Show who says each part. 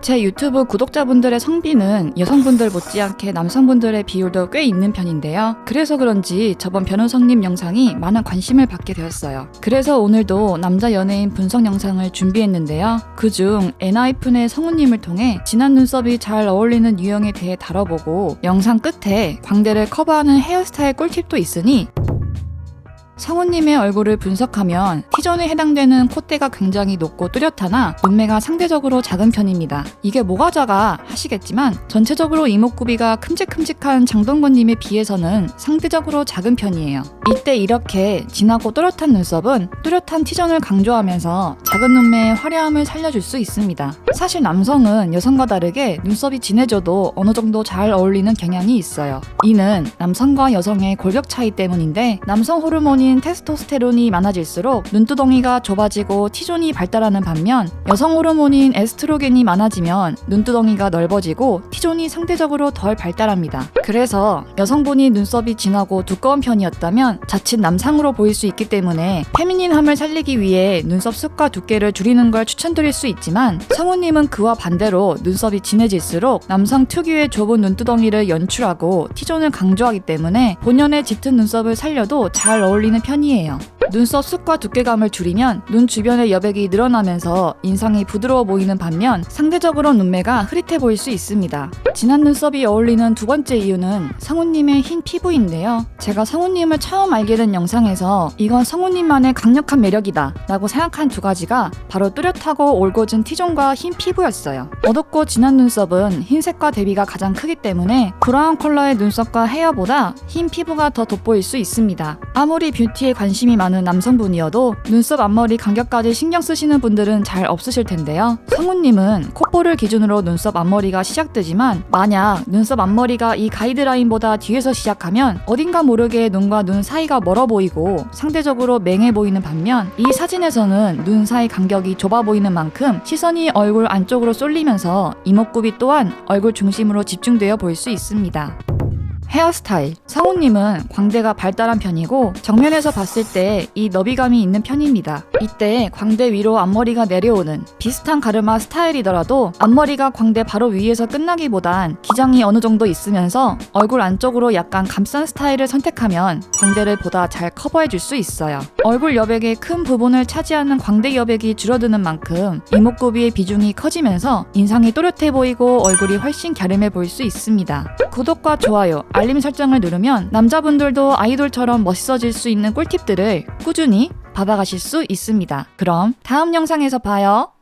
Speaker 1: 제 유튜브 구독자분들의 성비는 여성분들 못지않게 남성분들의 비율도 꽤 있는 편인데요. 그래서 그런지 저번 변호사님 영상이 많은 관심을 받게 되었어요. 그래서 오늘도 남자 연예인 분석 영상을 준비했는데요. 그중 엔하이픈의 성우님을 통해 진한 눈썹이 잘 어울리는 유형에 대해 다뤄보고 영상 끝에 광대를 커버하는 헤어스타일 꿀팁도 있으니 성우님의 얼굴을 분석하면 T존에 해당되는 콧대가 굉장히 높고 뚜렷하나 눈매가 상대적으로 작은 편입니다. 이게 뭐가 작아 하시겠지만 전체적으로 이목구비가 큼직큼직한 장동건님에 비해서는 상대적으로 작은 편이에요. 이때 이렇게 진하고 또렷한 눈썹은 뚜렷한 T존을 강조하면서 작은 눈매의 화려함을 살려줄 수 있습니다. 사실 남성은 여성과 다르게 눈썹이 진해져도 어느 정도 잘 어울리는 경향이 있어요. 이는 남성과 여성의 골격 차이 때문인데 남성 호르몬 인 테스토스테론이 많아질수록 눈두덩이가 좁아지고 T존이 발달하는 반면 여성 호르몬인 에스트로겐이 많아지면 눈두덩이가 넓어지고 T존이 상대적으로 덜 발달합니다. 그래서 여성분이 눈썹이 진하고 두꺼운 편이었다면 자칫 남상으로 보일 수 있기 때문에 페미닌함을 살리기 위해 눈썹 숱과 두께를 줄이는 걸 추천드릴 수 있지만 성우님은 그와 반대로 눈썹이 진해질수록 남성 특유의 좁은 눈두덩이를 연출하고 T존을 강조하기 때문에 본연의 짙은 눈썹을 살려도 잘 어울리는 편이에요. 눈썹 숱과 두께감을 줄이면 눈 주변의 여백이 늘어나면서 인상이 부드러워 보이는 반면 상대적으로 눈매가 흐릿해 보일 수 있습니다. 진한 눈썹이 어울리는 두 번째 이유는 성우님의 흰 피부인데요. 제가 성우님을 처음 알게 된 영상에서 이건 성우님만의 강력한 매력이다 라고 생각한 두 가지가 바로 뚜렷하고 올곧은 T존과 흰 피부였어요. 어둡고 진한 눈썹은 흰색과 대비가 가장 크기 때문에 브라운 컬러의 눈썹과 헤어보다 흰 피부가 더 돋보일 수 있습니다. 아무리 뷰티에 관심이 많은 남성분이어도 눈썹 앞머리 간격까지 신경 쓰시는 분들은 잘 없으실 텐데요. 성우님은 콧볼을 기준으로 눈썹 앞머리가 시작되지만 만약 눈썹 앞머리가 이 가이드라인보다 뒤에서 시작하면 어딘가 모르게 눈과 눈 사이가 멀어 보이고 상대적으로 맹해 보이는 반면 이 사진에서는 눈 사이 간격이 좁아 보이는 만큼 시선이 얼굴 안쪽으로 쏠리면서 이목구비 또한 얼굴 중심으로 집중되어 보일 수 있습니다. 헤어스타일. 성우님은 광대가 발달한 편이고 정면에서 봤을 때 이 너비감이 있는 편입니다. 이때 광대 위로 앞머리가 내려오는 비슷한 가르마 스타일이더라도 앞머리가 광대 바로 위에서 끝나기보단 기장이 어느 정도 있으면서 얼굴 안쪽으로 약간 감싼 스타일을 선택하면 광대를 보다 잘 커버해 줄 수 있어요. 얼굴 여백의 큰 부분을 차지하는 광대 여백이 줄어드는 만큼 이목구비의 비중이 커지면서 인상이 또렷해 보이고 얼굴이 훨씬 갸름해 보일 수 있습니다. 구독과 좋아요, 알림 설정을 누르면 남자분들도 아이돌처럼 멋있어질 수 있는 꿀팁들을 꾸준히 받아가실 수 있습니다. 그럼 다음 영상에서 봐요.